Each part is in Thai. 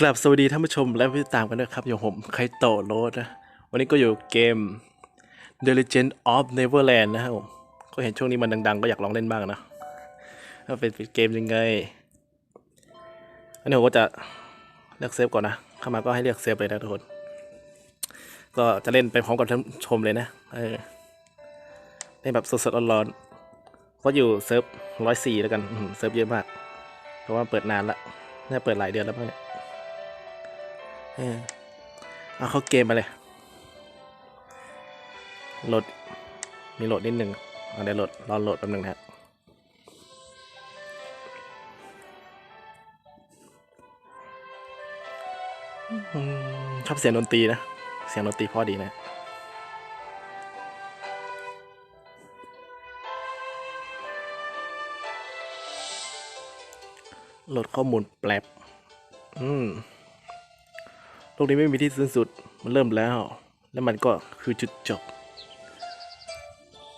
กลับสวัสดีท่านผู้ชมและผู้ติดตามกันด้วยครับอยู่ผมไคโตโรสนะวันนี้ก็อยู่เกม The Legend of Neverland นะครับผมก็เห็นช่วงนี้มันดัง ๆ ก็อยากลองเล่นบ้างนะว่าเป็นเกมยังไง อันนี้ผมก็จะเลือกเซฟก่อนนะ เข้ามาก็ให้เลือกเซฟเลยนะทุกคน ก็จะเล่นไปพร้อมกับท่านชมเลยนะเออเล่นแบบสดๆร้อนๆก็อยู่เซิร์ฟร้อยสี่แล้วกันเซิร์ฟเยอะมาก เพราะว่าเปิดนานละน่าเปิดหลายเดือนแล้วมั้งเนี่ย เออเอาเข้าเกมมาเลยโหลด มีโหลดนิดหนึ่งเอาเดี๋ยวโหลดรอโหลดแป๊บหนึงนะฮะชอบเสียงดนตรีนะ เสียงดนตรีพอดีนะโหลดข้อมูลแปลบอืม โลกนี้ไม่มีที่สิ้นสุด มันเริ่มแล้ว แล้วมันก็คือจุดจบ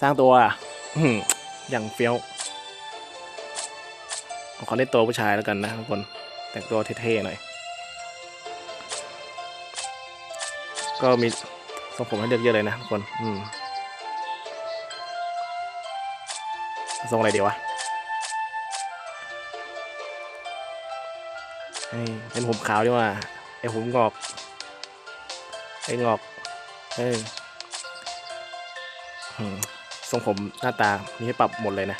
สร้างตัวอะอย่างเฟี้ยวขอเล่นตัวผู้ชายแล้วกันนะทุกคน แต่งตัวเท่ๆหน่อย ก็มีทรงผมให้เลือกเยอะเลยนะทุกคน อืมทรงอะไรดีวะเฮ้ยเป็นผมขาวดีกว่า ไอผมงอกไองอกเออทรงผมหน้าตามีให้ปรับหมดเลยนะ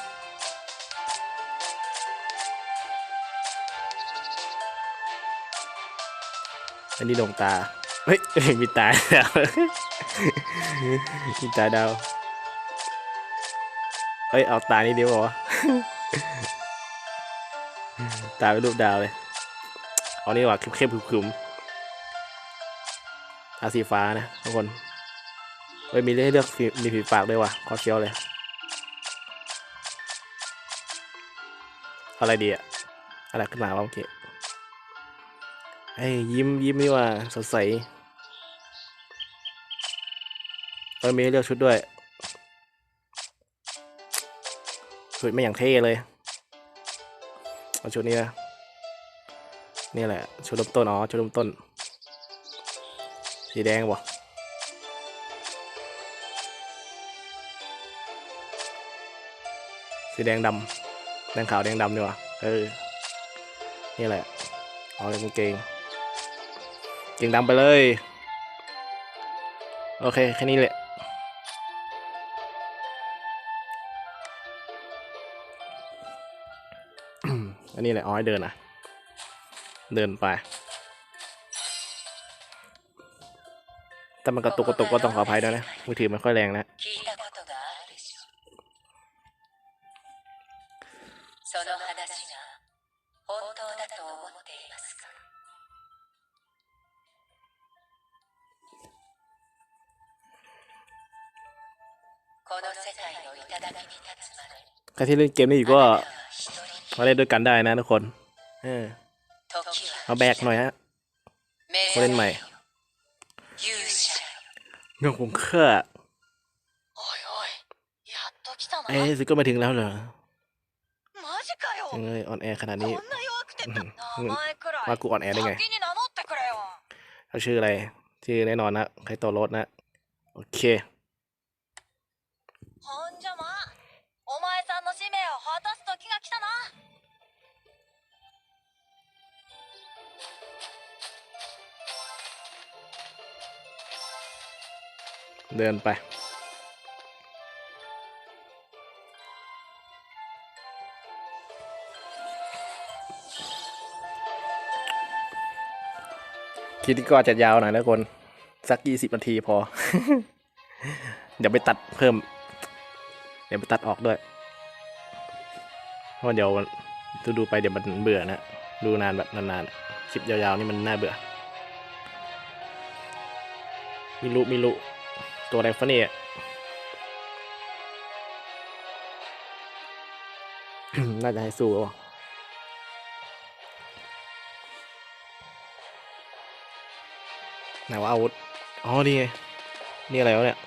อันนี้ดวงตา เฮ้ย มีตาดาวมีตาดาว เฮ้ย เอาตานี้เดียววะตาเป็นรูปดาวเลย เอานี่ว่าเข้มๆขรึมๆ ตาสีฟ้านะทุกคนเฮ้ยมีให้เลือกมีผีปากด้วยว่ะคอเคี้ยวเลย อะไรดีอะอะไรขึ้นมาวะเมื่อกี้เอ้ยยิ้มยิ้มนี่ว่าสดใสเออมีเลือกชุดด้วยชุดไม่อย่างเท่เลยเอาชุดนี้นะนี่แหละชุดเริ่มต้นอ๋อชุดเริ่มต้น สีแดงวะสีแดงดำแดงขาวแดงดำดีกว่าเออ นี่แหละเอาเลยกางเกงเกงดำไปเลย โอเค แค่นี้แหละอันนี้แหละอาให้เดินอะ เดินไป แต่มันกระตุกกระตุกก็ต้องขออภัยด้วยนะ มือถือมันค่อยแรงนะใครที่เล่นเกมนี้อยู่ก็มาเล่นด้วยกันได้นะทุกคน เออเอาแบกหน่อยฮะคนเล่นใหม่ งของข้าเอ๊ะซิโก้มาถึงแล้วเหรอยังไงออนแอร์ขนาดนี้มากูออนแอร์ได้ไงเขาชื่ออะไร ชื่อแน่นอนนะ ใครต่อรถนะ โอเค เดินไปคิดก็อาจจะยาวหน่อยนะคน สักยี่สิบนาทีพอ เดี๋ยวไปตัดเพิ่ม เดี๋ยวไปตัดออกด้วย เพราะเดี๋ยวดูดูไปเดี๋ยวมันเบื่อนะ ดูนานแบบนานๆ คลิปยาวๆนี่มันน่าเบื่อ มิลุมิลุ ตัวอะไรฟะเนี่ยน่าจะให้สู้ไหนว่าอาวุธ อ๋อ นี่ไง นี่อะไรวะเนี่ย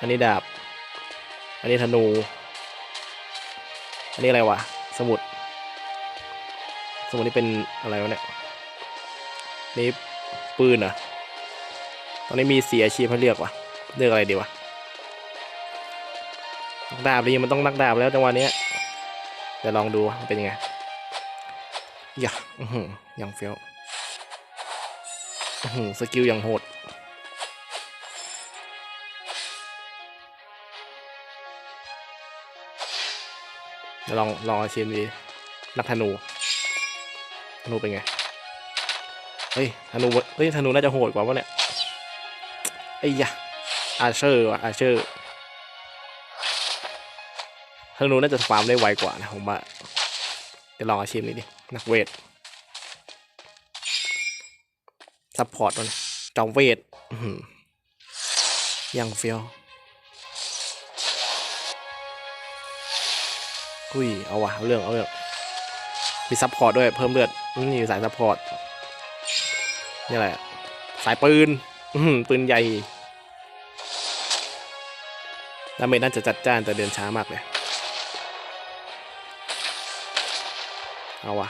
อันนี้ดาบ อันนี้ธนู อันนี้อะไรวะ สมุด สมมตินี่เป็นอะไรวะเนี่ย นี่ปืนเหรอ ตอนนี้มีสีอาชีพให้เลือกวะเลือกอะไรดีวะนักดาบดีมันต้องนักดาบแล้วจังหวะนี้ยเดี๋ยวลองดูเป็นยังไงอย่าอือหือยังเฟี้ยวอื้อหือสกิลอยังโหดเดี๋ยวลองลองอาชีพดีนักธนูธนูเป็นไง เฮ้ยธนูเฮ้ยธนูน่าจะโหดกว่าวะเนี่ย ไอ้ยะอาเชอร์ว่ะอาเชอร์ธนูน่าจะฟาร์มได้ไวกว่านะผมว่าจะลองอาชีพนี้ดิ นักเวทซัพพอร์ตมันจอมเวทยังเฟี้ยวอุ้ย เอาว่ะเอาเรื่องเอาเรื่องมีซัพพอร์ตด้วยเพิ่มเลือดนี่สายซัพพอร์ตนี่แหละสายปืน ปืนใหญ่ดาเมจน่าจะจัดจ้านแต่เดินช้ามากเลย เอาว่ะ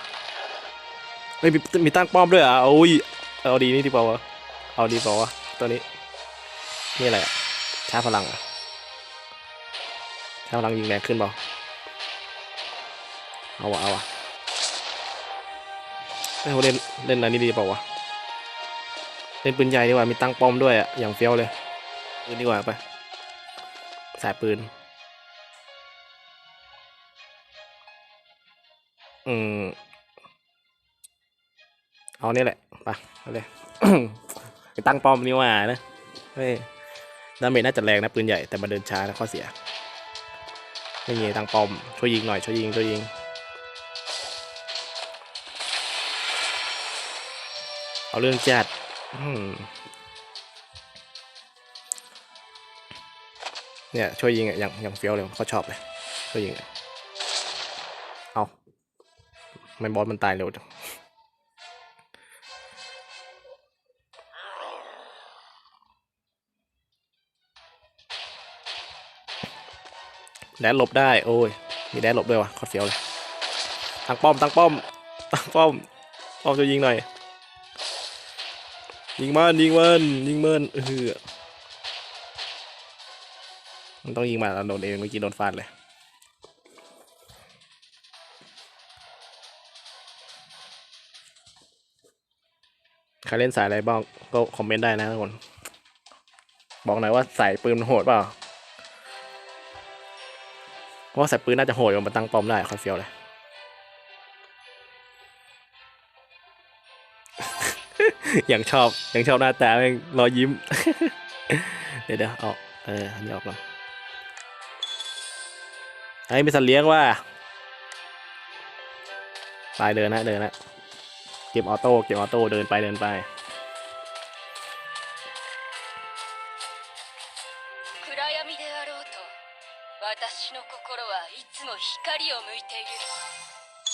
เฮ้ยมีมีตั้งป้อมด้วยอะโอ้ยเอาดีนี่ดีเปล่าวะเอาดีเปล่าวะตัวนี้ นี่อะไรอะชาพลังอะชาพลังยิงแรงขึ้นเปล่าเอาวะเอาวะเอ้ยเล่นเล่นอะไรนี่ดีเปล่าวะ เล่นปืนใหญ่ดีกว่ามีตั้งป้อมด้วยอะอย่างเฟี้ยวเลยปืนดีกว่าไปสายปืน อืม เอานี่แหละไปเอาเลยไปตั้งป้อมนี่ว่านะเฮ้ยดาเมจน่าจะแรงนะปืนใหญ่แต่มันเดินช้านะข้อเสียไม่มีตั้งป้อมช่วยยิงหน่อยช่วยยิงช่วยยิงเอาเรื่องจัด เนี่ย ช่วยยิงอะอย่างอย่างเฟี้ยวเลยเขาชอบเลย ช่วยยิงอะเอาไม่บอสมันตายเร็วจังแดนหลบได้ โอ้ย มีแดนหลบด้วยวะคตรเฟี้ยวเลย ตั้งป้อม ตั้งป้อม ตั้งป้อม ป้อมจะยิงหน่อย ยิงมันยิงมันยิงมันเออมันต้องยิงมาแล้วโดนเองเมื่อกี้โดนฟาดเลยใครเล่นสายอะไรบ้างก็คอมเมนต์ได้นะทุกคน บอกหน่อยว่าสายปืนโหดเปล่าเพราะว่าสายปืนน่าจะโหดมันตั้งปอมได้คอนเฟียวเลย อย่างชอบอย่างชอบหน้าตาแม่งรอยยิ้ม เดี๋ยวเดี๋ยวเอาเอออนี้ออกก่อนไอ้มีสัตว์เลี้ยงว่าตายเดินนะเดินนะเก็บออโต้เก็บออโต้เดินไปเดินไป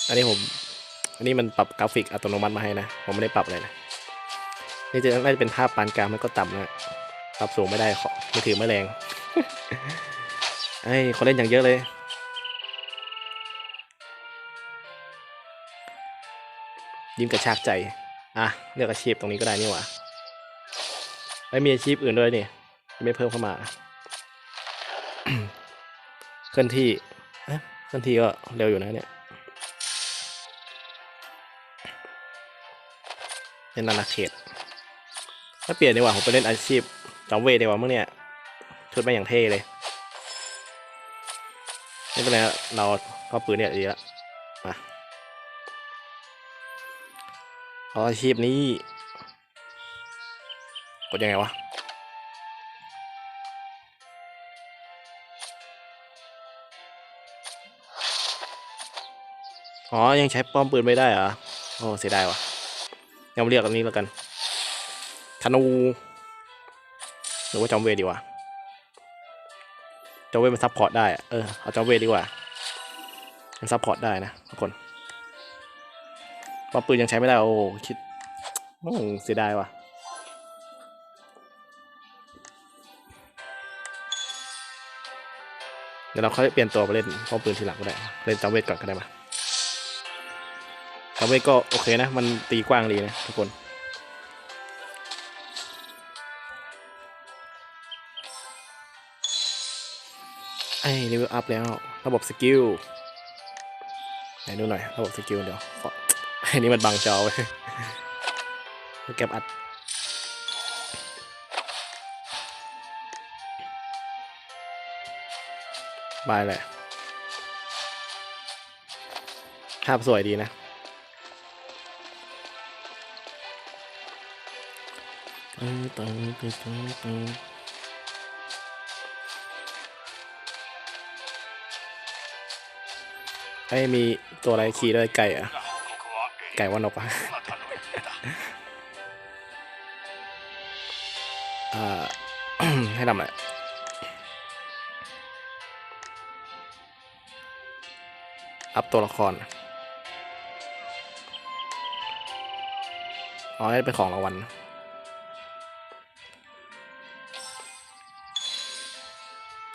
อันนี้ผม อันนี้มันปรับกราฟิกอัตโนมัติมาให้นะ ผมไม่ได้ปรับเลยนะ นี่จะน่าจะเป็นภาพปานกลางมันก็ต่ำนะปรับสูงไม่ได้ขอมือถือไม่แรงไอ้ยคนเล่นอย่างเยอะเลย ยิ้มกระชากใจ อะเลือกอาชีพตรงนี้ก็ได้นี่หว่าไม่มีอาชีพอื่นด้วยนี่ไม่เพิ่มเข้ามา เคลื่อนที่เอ๊ะเคลื่อนที่ก็เร็วอยู่นะเนี่ยเป็นนานาเขต ถ้าเปลี่ยนดีกว่าผมไปเล่นอาชีพจอมเวทดีกว่าเมื่อเนี่ยชุดมาอย่างเท่เลยไม่เป็นไรเราก็ปืนเนี่ยดีละมาเอาอาชีพนี้ กดยังไงวะอ๋อ ยังใช้ป้อมปืนไม่ได้เหรอ โอ้ เสียดายว่ะ ยังเรียกอันนี้แล้วกัน นูหรือว่าจอมเวทดีกว่าจอมเวทมันซัพพอร์ตได้เออเอาจอมเวทดีกว่ามันซัพพอร์ตได้นะทุกคนพอปืนยังใช้ไม่ได้โอ้คิดอืมเสียดายว่ะเดี๋ยวเราค่อยเปลี่ยนตัวไปเล่นป้อปืนทีหลังก็ได้ เล่นจอมเวทก่อนก็ได้มาคาเวก็โอเคนะ มันตีกว้างดีนะทุกคน อ้เลเวลอัพแล้ว ระบบสกิลไหนดูหน่อย ระบบสกิลเดี๋ยวอไอ้นี่มันบังจอไว้แก็บอัดบายแหละภาพสวยดีนะ ตึ้งตึ้งตึ้งตึ้ง ไอ้มีตัวอะไรขี่ด้วยไก่อะไก่ว่านกอะอ่าให้ทำอะไรอัพตัวละครอ๋อให้เป็นของรางวัล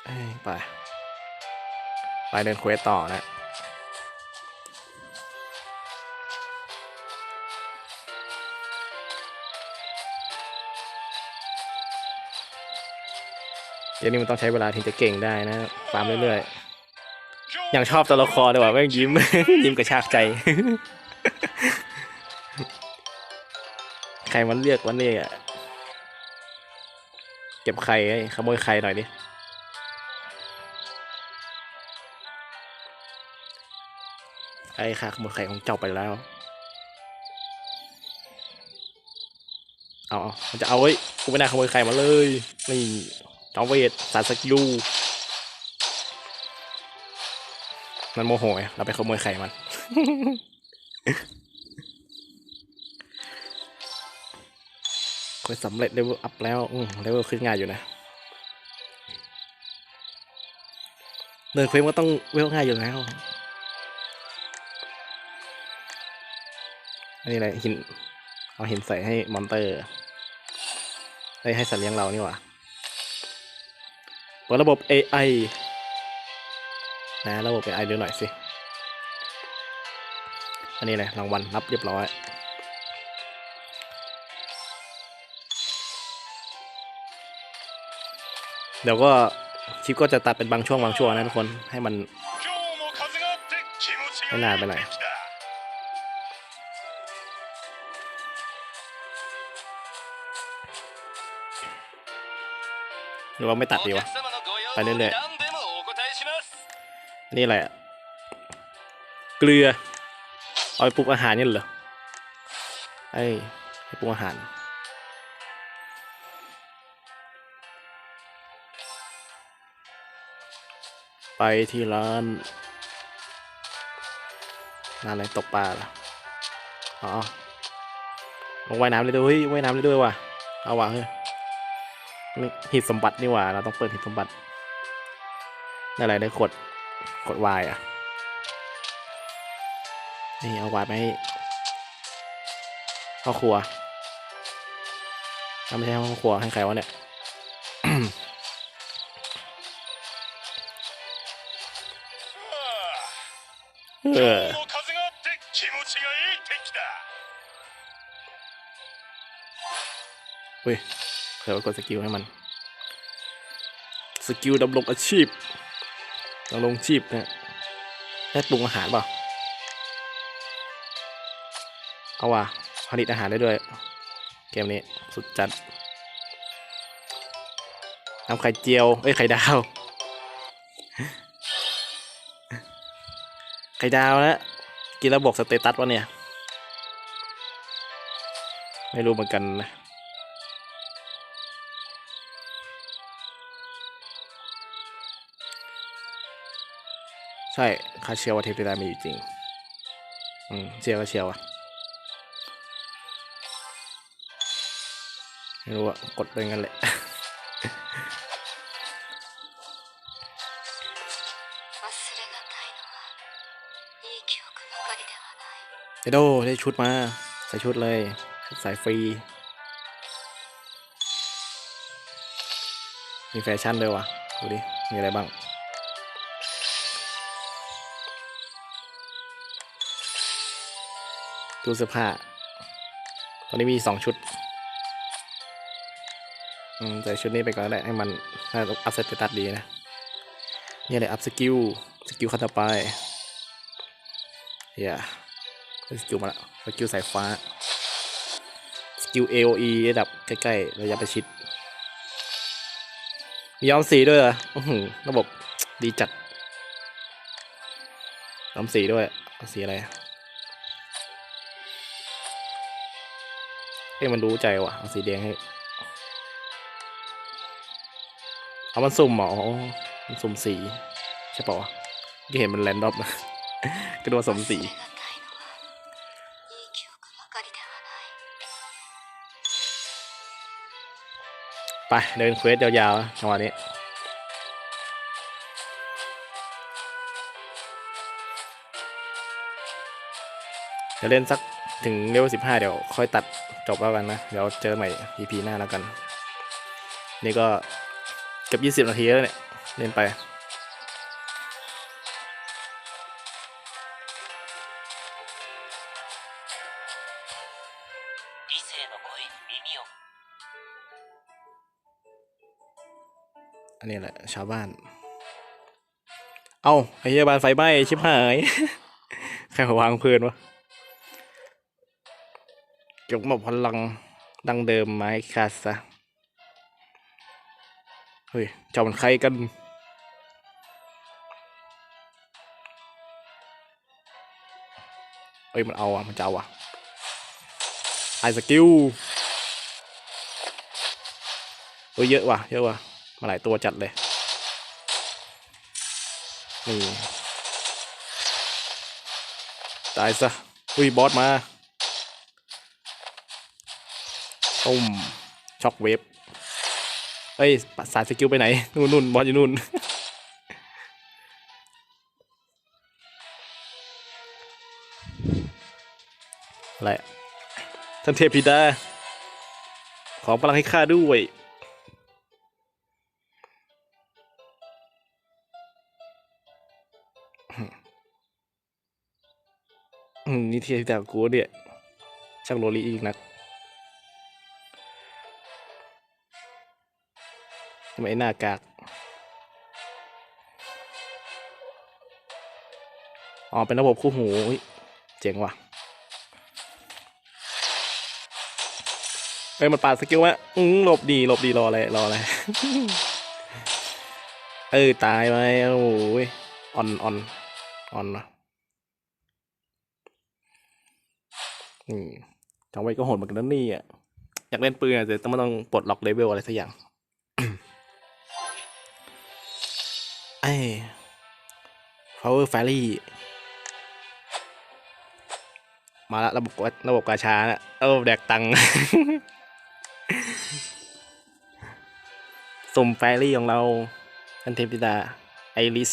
เอ้ยไป ไปเดินเควสต่อนะ เดี๋ยวนี้มันต้องใช้เวลาถึงจะเก่งได้นะฟาร์มเรื่อยๆอย่างชอบตัวละครเลยว่ะแม่งยิ้ม ยิ้มกระชากใจ ใครมันเรียกวันนี้อะเก็บไข่ขโมยไข่หน่อยดิไอ้ค่ะขโมยไข่ของเจ้าไปแล้ว เอาเอาจะเอาไว้กูไม่น่าขโมยไข่มาเลย นี่ จอมเวทสารสกิลมันโมโหเราไปขโมยไข่มันคุยสำเร็จเลเวลอัพแล้ว อืมเลเวลขึ้นง่ายอยู่นะ เดินเควสก็ต้องเวลง่ายอยู่แล้ว อันนี้อะไรหิน เอาหินใส่ให้มอนเตอร์ ได้ให้สัตว์เลี้ยงเรานี่หว่า ดระบบ AI นะระบบ AI ดูหน่อยสิ อันนี้เลยรางวัลรับเรียบร้อย เดี๋ยวก็คลิปก็จะตัดเป็นบางช่วงบางช่วงนะทุกคนให้มันไม่นานไปไหนอยหรือว่าไม่ตัดดีวะ ไปไปเรื่เรื่ออยยนี่อะไรอะเกลือ เอาไปปรุงอาหารนี่เหรอไอ้ไปปรุงอาหาร ไปที่ร้านร้านอะไรตกปลาเหรออ๋อลงว่ายน้ำเลยด้วยเฮ้ยว่ายน้ำเลยด้วยว่ะเอาว่ะเฮ้ยนี่หิดสมบัตินี่หว่าเราต้องเปิดหิดสมบัติได้ อะไรได้ขวดขวดวายอะ นี่เอาวายไปให้พ่อครัวถ้าไม่ใช่พ่อครัวให้ใครวะเนี่ยเออเฮ้ยเดี๋ยวกดสกิลให้มัน สกิลดำรงอาชีพ ดำรงชีพเนี่ยได้ปรุงอาหารเปล่า เอาว่ะผลิตอาหารได้ด้วย เกมนี้สุดจัดทำไข่เจียว เอ้ย ไข่ดาว ไข่ดาวนะกินแล้วบสเตตัสวะเนี่ย ไม่รู้เหมือนกันนะ ใช่คาเชียว่าเทพธิดามีอยู่จริง อืมเชียวก็เชียว่ะไม่รู้อะกดไปงั้นแหละเอโดได้ชุดมา ใส่ชุดเลยใส่ฟรี มีแฟชั่นด้วยวะดูดิ มีอะไรบ้าง ตู้เสื้อผ้า ตอนนี้มีสองชุดอืมใส่ชุดนี้ไปก่อนแหละให้มันน่าอัพสเตตัสดีนะ นี่เลยอัพสกิล สกิลขั้นต่อไปเฮียสกิลมาละสกิลสายฟ้า สกิล AOE ระดับใกล้ๆระยะประชิด มีย้อมสีด้วยเหรอหือระบบดีจัดย้อมสีด้วย สีอะไร อ้มันรู้ใจว่ะเอาสีแดงให้ เอามันสุ่มหมอมันสุ่มสีใช่ปะวะก็เห็นมันแลนดอมนะก็ดูสมสีไปเดินเควสยาวๆจังหวะนี้จะเล่นสัก ถึงเลเวลสิบห้าเดี๋ยวค่อยตัดจบแล้วกันนะ เดี๋ยวเจอใหม่ EP หน้าแล้วกัน นี่ก็เกือบยี่สิบนาทีแล้วเนี่ย เล่นไปอันนี้แหละชาวบ้าน เอา้าไอ้เบานไฟไหม้ชิบหาย ใครวางเพลินวะ ยกมาพลังดังเดิมมาให้คาซะ เฮ้ยเจ้ามันใครกัน เอ้ย มันเอาอะ มันจะเอาอะไอสกิลเฮ้ยเยอะว่ะ เยอะว่ะ มาหลายตัวจัดเลย นี่ ตายซะอุ้ย บอสมา ตุ้มช็อกเวฟเอ้ยปัดสายสกิลไปไหน นู่นนู่นบอสอยู่นู่นอะไรอะท่านเทพธิดา ขอพลังให้ข้าด้วยนี่เทียบจากกูเนี่ยช่างโรลีอีกนัก ไมหน้ากาก อ๋อ เป็นระบบคู่หูเจ๋งว่ะเอ้ยมันปาดสกิลวะอืมหลบดีหลบดีรออะไรรออะไร เออ ตายไหมโอ้ยออนออนออนนะอืมจองไว้ก็โหดเหมือนกันนะนี่อะ อยากเล่นปืนอะแต่ต้องไม่ต้องปลดล็อกเลเวลอะไรสักอย่าง ไอ้ power fairy มาละระบบระบบกาชานะเออแดกตังสุ่มแฟรี่ของเราทันเทพิดา ไอริส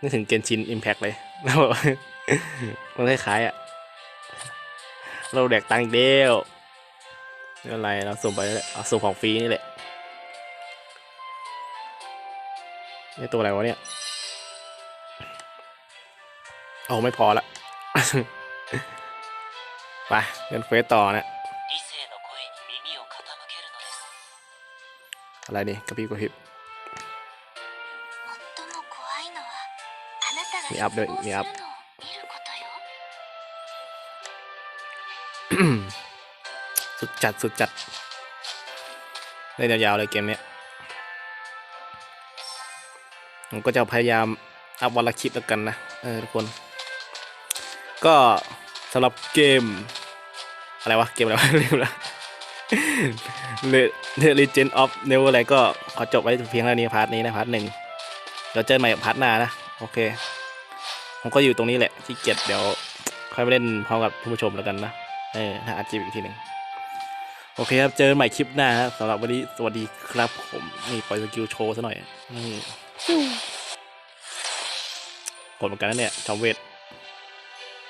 นึกถึงเกนชินอิมแพกเลยแล้วแบบมันคล้ายๆอะ เราแดกตังเดียวไม่เป็นไร เราส่งไป เอาส่งของฟรีนี่แหละ นี่ตัวอะไรวะเนี่ยโอ้ไม่พอละ ไปเล่นเฟสต่อนะอะไรนี่กระพริบกระพริบมีอัพด้วยมีอัพสุดจัดสุดจัดเล่นยาวๆเลยเกมเนี้ย ผมก็จะพยายามอัพวันละคลิปแล้วกันนะเออทุกคน ก็สำหรับเกม อะไรวะ เกมอะไรวะลืมละ The Legend of Neverland ก็ขอจบไว้เพียงเท่านี้พาร์ทนี้นะพาร์ทหนึ่งเดี๋ยวเจอใหม่พาร์ทหน้านะ โอเค ผมก็อยู่ตรงนี้แหละที่เกียจเดี๋ยวค่อยไปเล่นพร้อมกับผู้ชมแล้วกันนะเออถ้าอัดจีบอีกทีหนึ่งโอเคครับ เจอใหม่คลิปหน้าครับสำหรับวันนี้ สวัสดีครับผม นี่ปล่อยสกิลโชว์ซะหน่อยนี่ กดเหมือนกันนะเนี่ยจอมเวท